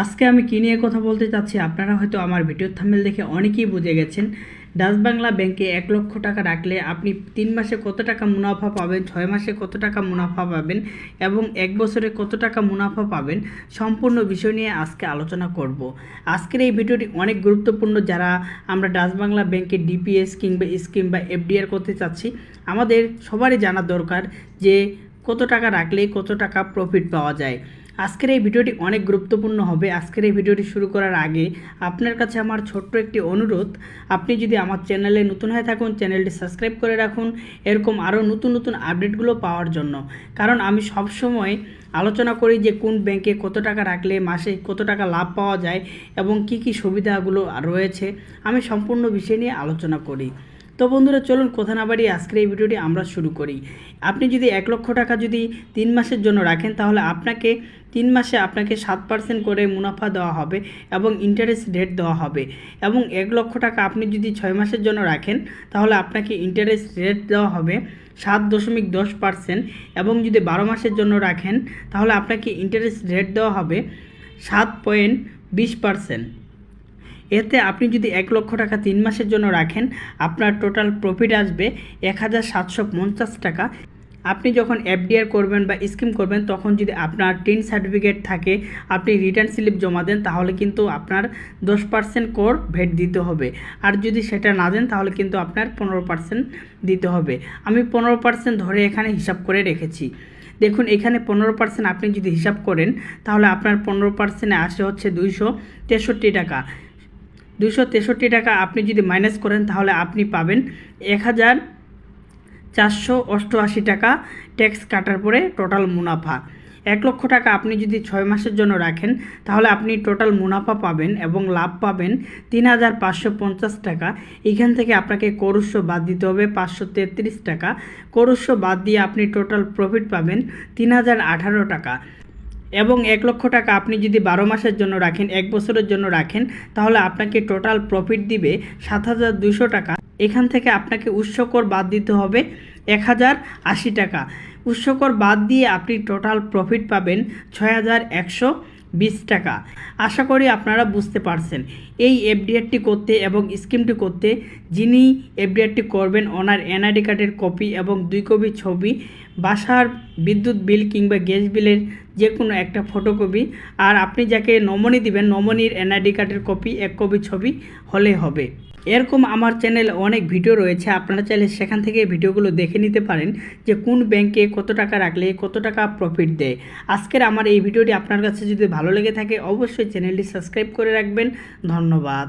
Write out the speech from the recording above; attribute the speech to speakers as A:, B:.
A: আজকে আমি কী নিয়ে কথা বলতে চাচ্ছি, আপনারা হয়তো আমার ভিডিওর থামেল দেখে অনেকেই বুঝে গেছেন। ডাচ বাংলা ব্যাংকে এক লক্ষ টাকা রাখলে আপনি তিন মাসে কত টাকা মুনাফা পাবেন, ছয় মাসে কত টাকা মুনাফা পাবেন এবং এক বছরে কত টাকা মুনাফা পাবেন, সম্পূর্ণ বিষয় নিয়ে আজকে আলোচনা করব। আজকের এই ভিডিওটি অনেক গুরুত্বপূর্ণ যারা আমরা ডাচ বাংলা ব্যাংকে ডিপিএস কিংবা স্কিম বা এফডিআর করতে চাচ্ছি, আমাদের সবারই জানা দরকার যে কত টাকা রাখলে কত টাকা প্রফিট পাওয়া যায়। আজকের এই ভিডিওটি অনেক গুরুত্বপূর্ণ হবে। আজকের এই ভিডিওটি শুরু করার আগে আপনার কাছে আমার ছোট্ট একটি অনুরোধ। আপনি যদি আমার চ্যানেলে নতুন হয়ে থাকুন, চ্যানেলটি সাবস্ক্রাইব করে রাখুন এরকম আরও নতুন নতুন আপডেটগুলো পাওয়ার জন্য। কারণ আমি সব সময় আলোচনা করি যে কোন ব্যাংকে কত টাকা রাখলে মাসে কত টাকা লাভ পাওয়া যায় এবং কি কি সুবিধাগুলো রয়েছে। আমি সম্পূর্ণ বিষয় নিয়ে আলোচনা করি। তো বন্ধুরা, চলুন কথা না বাড়িয়ে আজকের এই ভিডিওটি আমরা শুরু করি। আপনি যদি এক লক্ষ টাকা যদি তিন মাসের জন্য রাখেন, তাহলে আপনাকে তিন মাসে আপনাকে সাত পার্সেন্ট করে মুনাফা দেওয়া হবে এবং ইন্টারেস্ট রেট দেওয়া হবে। এবং এক লক্ষ টাকা আপনি যদি ছয় মাসের জন্য রাখেন, তাহলে আপনাকে ইন্টারেস্ট রেট দেওয়া হবে সাত দশমিক দশ পার্সেন্ট। এবং যদি বারো মাসের জন্য রাখেন, তাহলে আপনাকে ইন্টারেস্ট রেট দেওয়া হবে সাত পয়েন্ট বিশ পার্সেন্ট। এতে আপনি যদি এক লক্ষ টাকা তিন মাসের জন্য রাখেন, আপনার টোটাল প্রফিট আসবে এক হাজার সাতশো পঞ্চাশ টাকা। আপনি যখন এফডিআর করবেন বা স্কিম করবেন, তখন যদি আপনার টিন সার্টিফিকেট থাকে, আপনি রিটার্ন স্লিপ জমা দেন, তাহলে কিন্তু আপনার দশ পার্সেন্ট কর ভেট দিতে হবে। আর যদি সেটা না দেন, তাহলে কিন্তু আপনার পনেরো পার্সেন্ট দিতে হবে। আমি পনেরো পার্সেন্ট ধরে এখানে হিসাব করে রেখেছি। দেখুন, এখানে পনেরো পার্সেন্ট আপনি যদি হিসাব করেন, তাহলে আপনার পনেরো পার্সেন্টে আসে হচ্ছে দুইশো তেষট্টি টাকা। দুশো তেষট্টি টাকা আপনি যদি মাইনাস করেন, তাহলে আপনি পাবেন এক হাজার চারশো অষ্টআশি টাকা ট্যাক্স কাটার পরে টোটাল মুনাফা। এক লক্ষ টাকা আপনি যদি ছয় মাসের জন্য রাখেন, তাহলে আপনি টোটাল মুনাফা পাবেন এবং লাভ পাবেন তিন হাজার পাঁচশো পঞ্চাশ টাকা। এখান থেকে আপনাকে করস্য বাদ দিতে হবে, পাঁচশো তেত্রিশ টাকা। করস্য বাদ দিয়ে আপনি টোটাল প্রফিট পাবেন তিন হাজার আঠারো টাকা। এবং এক লক্ষ টাকা আপনি যদি বারো মাসের জন্য রাখেন, এক বছরের জন্য রাখেন, তাহলে আপনাকে টোটাল প্রফিট দিবে সাত হাজার দুশো টাকা। এখান থেকে আপনাকে উৎসকর বাদ দিতে হবে এক হাজার আশি টাকা। উৎসকর বাদ দিয়ে আপনি টোটাল প্রফিট পাবেন ছয় হাজার একশো বিশ টাকা। আশা করি আপনারা বুঝতে পারছেন। এই এফডিআরটি করতে এবং স্কিমটি করতে যিনি এফডিআরটি করবেন, ওনার এনআইডি কার্ডের কপি এবং দুই কপি ছবি, বাসার বিদ্যুৎ বিল কিংবা গ্যাস বিলের যে কোনো একটা ফটোকপি, আর আপনি যাকে নমনি দিবেন, নমনির এনআইডি কার্ডের কপি, এক কপি ছবি হলে হবে। এরকম আমার চ্যানেলে অনেক ভিডিও রয়েছে, আপনারা চাইলে সেখান থেকে ভিডিওগুলো দেখে নিতে পারেন যে কোন ব্যাংকে কত টাকা রাখলে কত টাকা প্রফিট দেয়। আজকের আমার এই ভিডিওটি আপনার কাছে যদি ভালো লেগে থাকে, অবশ্যই চ্যানেলটি সাবস্ক্রাইব করে রাখবেন। ধন্যবাদ।